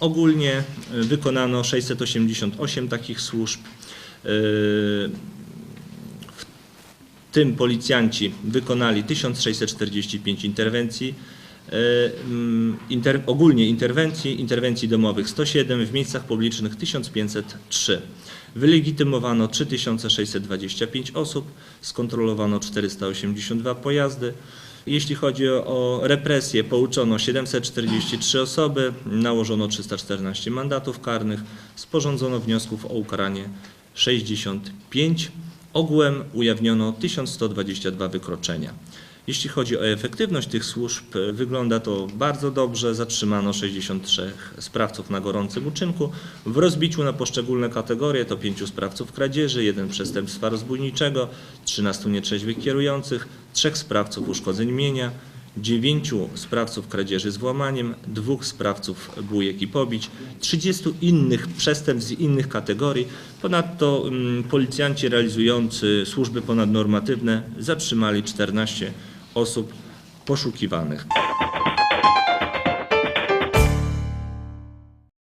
Ogólnie y, wykonano 688 takich służb. Y, W tym policjanci wykonali 1645 interwencji. y, mm, Inter, ogólnie interwencji, interwencji domowych 107, w miejscach publicznych 1503. Wylegitymowano 3625 osób, skontrolowano 482 pojazdy. Jeśli chodzi o, represję, pouczono 743 osoby, nałożono 314 mandatów karnych, sporządzono wniosków o ukaranie 65. Ogółem ujawniono 1122 wykroczenia. Jeśli chodzi o efektywność tych służb, e, wygląda to bardzo dobrze. Zatrzymano 63 sprawców na gorącym uczynku. W rozbiciu na poszczególne kategorie to 5 sprawców kradzieży, 1 przestępstwa rozbójniczego, 13 nietrzeźwych kierujących, 3 sprawców uszkodzeń mienia, 9 sprawców kradzieży z włamaniem, 2 sprawców bujek i pobić, 30 innych przestępstw z innych kategorii. Ponadto mm, policjanci realizujący służby ponadnormatywne zatrzymali 14 osób poszukiwanych.